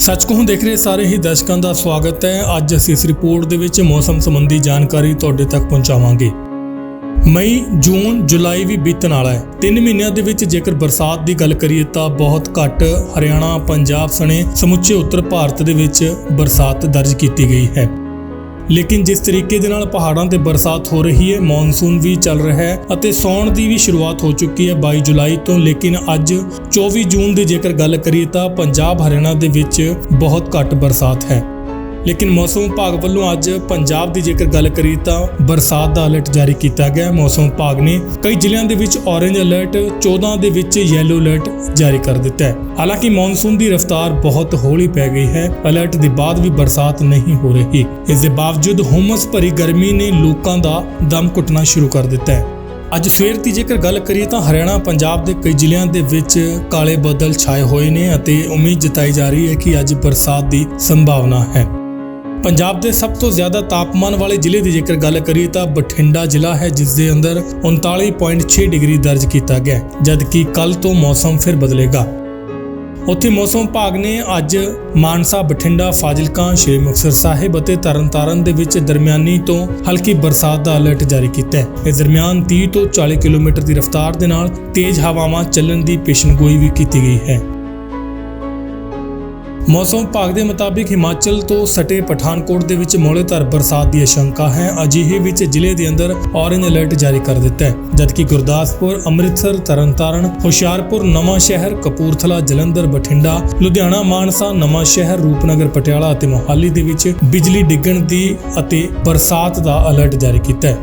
ਸੱਚ ਕਹੂੰ ਦੇਖ ਰਹੇ ਸਾਰੇ ਹੀ ਦਰਸ਼ਕਾਂ ਦਾ ਸਵਾਗਤ ਹੈ। ਅੱਜ ਅਸੀਂ ਇਸ ਰਿਪੋਰਟ ਦੇ ਵਿੱਚ ਮੌਸਮ ਸੰਬੰਧੀ ਜਾਣਕਾਰੀ ਤੁਹਾਡੇ ਤੱਕ ਪਹੁੰਚਾਵਾਂਗੇ। ਮਈ, ਜੂਨ, ਜੁਲਾਈ ਵੀ ਬੀਤਣ ਵਾਲਾ ਹੈ। ਤਿੰਨ ਮਹੀਨਿਆਂ ਦੇ ਵਿੱਚ ਜੇਕਰ ਬਰਸਾਤ ਦੀ ਗੱਲ ਕਰੀਏ ਤਾਂ ਬਹੁਤ ਘੱਟ ਹਰਿਆਣਾ, ਪੰਜਾਬ ਸਣੇ ਸਮੁੱਚੇ ਉੱਤਰ ਭਾਰਤ ਦੇ ਵਿੱਚ ਬਰਸਾਤ ਦਰਜ ਕੀਤੀ ਗਈ ਹੈ। ਲੇਕਿਨ ਜਿਸ ਤਰੀਕੇ ਦੇ ਨਾਲ ਪਹਾੜਾਂ ਤੇ ਬਰਸਾਤ ਹੋ ਰਹੀ ਹੈ, ਮੌਨਸੂਨ ਵੀ ਚੱਲ ਰਿਹਾ ਹੈ ਅਤੇ ਸੌਣ ਦੀ ਵੀ ਸ਼ੁਰੂਆਤ ਹੋ ਚੁੱਕੀ ਹੈ 22 ਜੁਲਾਈ ਤੋਂ। ਲੇਕਿਨ ਅੱਜ 24 ਜੂਨ ਦੀ ਜੇਕਰ ਗੱਲ ਕਰੀਏ ਤਾਂ ਪੰਜਾਬ ਹਰਿਆਣਾ ਦੇ ਵਿੱਚ ਬਹੁਤ ਘੱਟ ਬਰਸਾਤ ਹੈ। ਲੇਕਿਨ ਮੌਸਮ ਵਿਭਾਗ ਵੱਲੋਂ ਅੱਜ ਪੰਜਾਬ ਦੀ ਜੇਕਰ ਗੱਲ ਕਰੀਏ ਤਾਂ ਬਰਸਾਤ ਦਾ ਅਲਰਟ ਜਾਰੀ ਕੀਤਾ ਗਿਆ ਹੈ। ਮੌਸਮ ਵਿਭਾਗ ਨੇ ਕਈ ਜ਼ਿਲ੍ਹਿਆਂ ਦੇ ਵਿੱਚ ਔਰੇਂਜ ਅਲਰਟ 14 ਦੇ ਵਿੱਚ ਯੈਲੋ ਅਲਰਟ ਜਾਰੀ ਕਰ ਦਿੱਤਾ ਹੈ। ਹਾਲਾਂਕਿ ਮੌਨਸੂਨ ਦੀ ਰਫ਼ਤਾਰ ਬਹੁਤ ਹੌਲੀ ਪੈ ਗਈ ਹੈ। ਅਲਰਟ ਦੇ ਬਾਅਦ ਵੀ ਬਰਸਾਤ ਨਹੀਂ ਹੋ ਰਹੀ। ਇਸ ਦੇ ਬਾਵਜੂਦ ਹੁਮਸ ਭਰੀ ਗਰਮੀ ਨੇ ਲੋਕਾਂ ਦਾ ਦਮ ਘੁੱਟਣਾ ਸ਼ੁਰੂ ਕਰ ਦਿੱਤਾ ਹੈ। ਅੱਜ ਸਵੇਰ ਦੀ ਜੇਕਰ ਗੱਲ ਕਰੀਏ ਤਾਂ ਹਰਿਆਣਾ, ਪੰਜਾਬ ਦੇ ਕਈ ਜ਼ਿਲ੍ਹਿਆਂ ਦੇ ਵਿੱਚ ਕਾਲੇ ਬੱਦਲ ਛਾਏ ਹੋਏ ਨੇ ਅਤੇ ਉਮੀਦ ਜਤਾਈ ਜਾ ਰਹੀ ਹੈ ਕਿ ਅੱਜ ਬਰਸਾਤ ਦੀ ਸੰਭਾਵਨਾ ਹੈ। ਪੰਜਾਬ ਦੇ ਸਭ ਤੋਂ ਜ਼ਿਆਦਾ ਤਾਪਮਾਨ ਵਾਲੇ ਜ਼ਿਲ੍ਹੇ ਦੀ ਜੇਕਰ ਗੱਲ ਕਰੀਏ ਤਾਂ ਬਠਿੰਡਾ ਜ਼ਿਲ੍ਹਾ ਹੈ ਜਿਸ ਦੇ ਅੰਦਰ 39.6 ਡਿਗਰੀ ਦਰਜ ਕੀਤਾ ਗਿਆ ਜਦਕਿ ਕੱਲ ਤੋਂ ਮੌਸਮ ਫਿਰ ਬਦਲੇਗਾ। ਉੱਥੇ ਮੌਸਮ ਵਿਭਾਗ ਨੇ ਅੱਜ ਮਾਨਸਾ, ਬਠਿੰਡਾ, ਫਾਜ਼ਿਲਕਾ, ਸ਼੍ਰੀ ਮੁਕਤਸਰ ਸਾਹਿਬ ਅਤੇ ਤਰਨਤਾਰਨ ਦੇ ਵਿੱਚ ਦਰਮਿਆਨੀ ਤੋਂ ਹਲਕੀ ਬਰਸਾਤ ਦਾ ਅਲਰਟ ਜਾਰੀ ਕੀਤਾ ਹੈ। ਇਸ ਦਰਮਿਆਨ 30 ਤੋਂ 40 ਕਿਲੋਮੀਟਰ ਦੀ ਰਫ਼ਤਾਰ ਦੇ ਨਾਲ ਤੇਜ਼ ਹਵਾਵਾਂ ਚੱਲਣ ਦੀ ਪੇਸ਼ਨਗੋਈ ਵੀ ਕੀਤੀ ਗਈ ਹੈ। ਮੌਸਮ ਵਿਭਾਗ ਦੇ ਮੁਤਾਬਿਕ ਹਿਮਾਚਲ ਤੋਂ ਸਟੇ ਪਠਾਨਕੋਟ ਦੇ ਵਿੱਚ ਮੌਲੇਧਾਰ ਬਰਸਾਤ ਦੀ ਆਸ਼ੰਕਾ ਹੈ। ਅਜਿਹੇ ਵਿੱਚ ਜ਼ਿਲ੍ਹੇ ਦੇ ਅੰਦਰ ਔਰੇਂਜ ਅਲਰਟ ਜਾਰੀ ਕਰ ਦਿੱਤਾ ਹੈ। ਜਦਕਿ ਗੁਰਦਾਸਪੁਰ, ਅੰਮ੍ਰਿਤਸਰ, ਤਰਨਤਾਰਨ, ਹੁਸ਼ਿਆਰਪੁਰ, ਨਵਾਂ ਸ਼ਹਿਰ, ਕਪੂਰਥਲਾ, ਜਲੰਧਰ, ਬਠਿੰਡਾ, ਲੁਧਿਆਣਾ, ਮਾਨਸਾ, ਨਵਾਂ ਸ਼ਹਿਰ, ਰੂਪਨਗਰ, ਪਟਿਆਲਾ ਅਤੇ ਮੋਹਾਲੀ ਦੇ ਵਿੱਚ ਬਿਜਲੀ ਡਿੱਗਣ ਦੀ ਅਤੇ ਬਰਸਾਤ ਦਾ ਅਲਰਟ ਜਾਰੀ ਕੀਤਾ ਹੈ।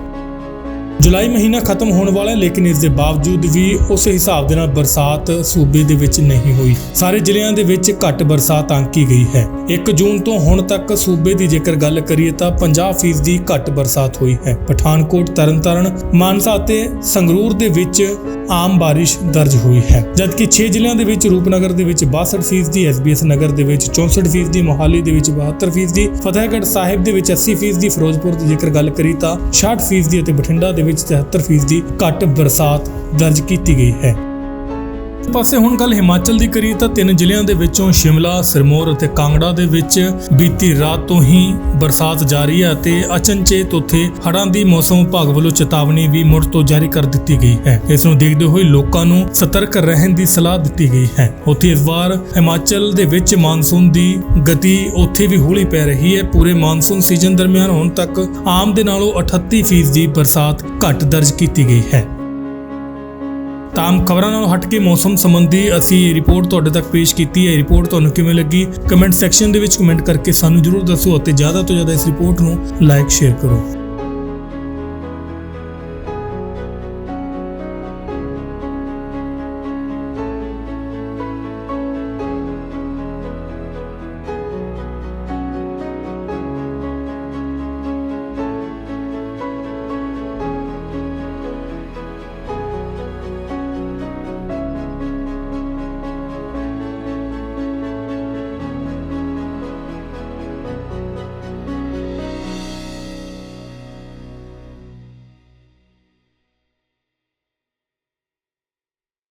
ਜੁਲਾਈ ਮਹੀਨਾ ਖਤਮ ਹੋਣ ਵਾਲਾ ਹੈ, ਲੇਕਿਨ ਇਸ ਦੇ ਬਾਵਜੂਦ ਵੀ ਉਸ ਹਿਸਾਬ ਦੇ ਨਾਲ ਬਰਸਾਤ ਸੂਬੇ ਦੇ ਵਿੱਚ ਨਹੀਂ ਹੋਈ। ਸਾਰੇ ਜ਼ਿਲ੍ਹਿਆਂ ਦੇ ਵਿੱਚ ਘੱਟ ਬਰਸਾਤ ਆਂਕੀ ਗਈ ਹੈ। 1 ਜੂਨ ਤੋਂ ਹੁਣ ਤੱਕ ਸੂਬੇ ਦੀ ਜੇਕਰ ਗੱਲ ਕਰੀਏ ਤਾਂ 50% ਦੀ ਘੱਟ ਬਰਸਾਤ ਹੋਈ ਹੈ। ਪਠਾਨਕੋਟ, ਤਰਨਤਾਰਨ, ਮਾਨਸਾ ਅਤੇ ਸੰਗਰੂਰ ਦੇ ਵਿੱਚ ਆਮ ਬਾਰਿਸ਼ ਦਰਜ ਹੋਈ ਹੈ। ਜਦਕਿ 6 ਜ਼ਿਲ੍ਹਿਆਂ ਦੇ ਵਿੱਚ, ਰੂਪਨਗਰ ਦੇ ਵਿੱਚ 62% ਦੀ ਐਸਬੀਐਸ ਨਗਰ ਦੇ ਵਿੱਚ 64% ਦੀ ਮੋਹਾਲੀ ਦੇ ਵਿੱਚ 72% ਦੀ ਫਤਿਹਗੜ੍ਹ ਸਾਹਿਬ ਦੇ ਵਿੱਚ 80% ਦੀ ਫਿਰੋਜ਼ਪੁਰ ਦੀ ਜੇਕਰ ਗੱਲ ਕਰੀ ਤਾਂ 66% ਦੀ ਅਤੇ ਬਠਿੰਡਾ ਦੇ ਵਿੱਚ 73% ਦੀ ਘੱਟ ਬਰਸਾਤ ਦਰਜ ਕੀਤੀ ਗਈ ਹੈ। ਪਾਸੇ ਹੁਣ ਗੱਲ ਹਿਮਾਚਲ ਦੀ ਕਰੀਏ ਤਾਂ ਤਿੰਨ ਜ਼ਿਲ੍ਹਿਆਂ ਦੇ ਵਿੱਚੋਂ ਸ਼ਿਮਲਾ, ਸਿਰਮੌਰ ਅਤੇ ਕਾਂਗੜਾ ਦੇ ਵਿੱਚ ਬੀਤੀ ਰਾਤ ਤੋਂ ਹੀ ਬਰਸਾਤ ਜਾਰੀ ਹੈ ਅਤੇ ਅਚਨਚੇਤ ਉੱਥੇ ਹੜ੍ਹਾਂ ਦੀ ਮੌਸਮ ਵਿਭਾਗ ਵੱਲੋਂ ਚੇਤਾਵਨੀ ਵੀ ਮੁੜ ਤੋਂ ਜਾਰੀ ਕਰ ਦਿੱਤੀ ਗਈ ਹੈ। ਇਸ ਨੂੰ ਦੇਖਦੇ ਹੋਏ ਲੋਕਾਂ ਨੂੰ ਸਤਰਕ ਰਹਿਣ ਦੀ ਸਲਾਹ ਦਿੱਤੀ ਗਈ ਹੈ। ਉੱਥੇ ਇਸ ਵਾਰ ਹਿਮਾਚਲ ਦੇ ਵਿੱਚ ਮਾਨਸੂਨ ਦੀ ਗਤੀ ਉੱਥੇ ਵੀ ਹੌਲੀ ਪੈ ਰਹੀ ਹੈ। ਪੂਰੇ ਮਾਨਸੂਨ ਸੀਜ਼ਨ ਦਰਮਿਆਨ ਹੁਣ ਤੱਕ ਆਮ ਦੇ ਨਾਲੋਂ 38% ਦੀ ਬਰਸਾਤ ਘੱਟ ਦਰਜ ਕੀਤੀ ਗਈ ਹੈ। ਤਾਮ ਖਬਰਾਂ ਨਾਲੋਂ ਹਟ ਕੇ ਮੌਸਮ ਸੰਬੰਧੀ ਅਸੀਂ ਇਹ ਰਿਪੋਰਟ ਤੁਹਾਡੇ ਤੱਕ ਪੇਸ਼ ਕੀਤੀ ਹੈ। ਇਹ ਰਿਪੋਰਟ ਤੁਹਾਨੂੰ ਕਿਵੇਂ ਲੱਗੀ? ਕਮੈਂਟ ਸੈਕਸ਼ਨ ਦੇ ਵਿੱਚ ਕਮੈਂਟ ਕਰਕੇ ਸਾਨੂੰ ਜਰੂਰ ਦੱਸੋ ਅਤੇ ਜ਼ਿਆਦਾ ਤੋਂ ਜ਼ਿਆਦਾ ਇਸ ਰਿਪੋਰਟ ਨੂੰ ਲਾਈਕ ਸ਼ੇਅਰ ਕਰੋ।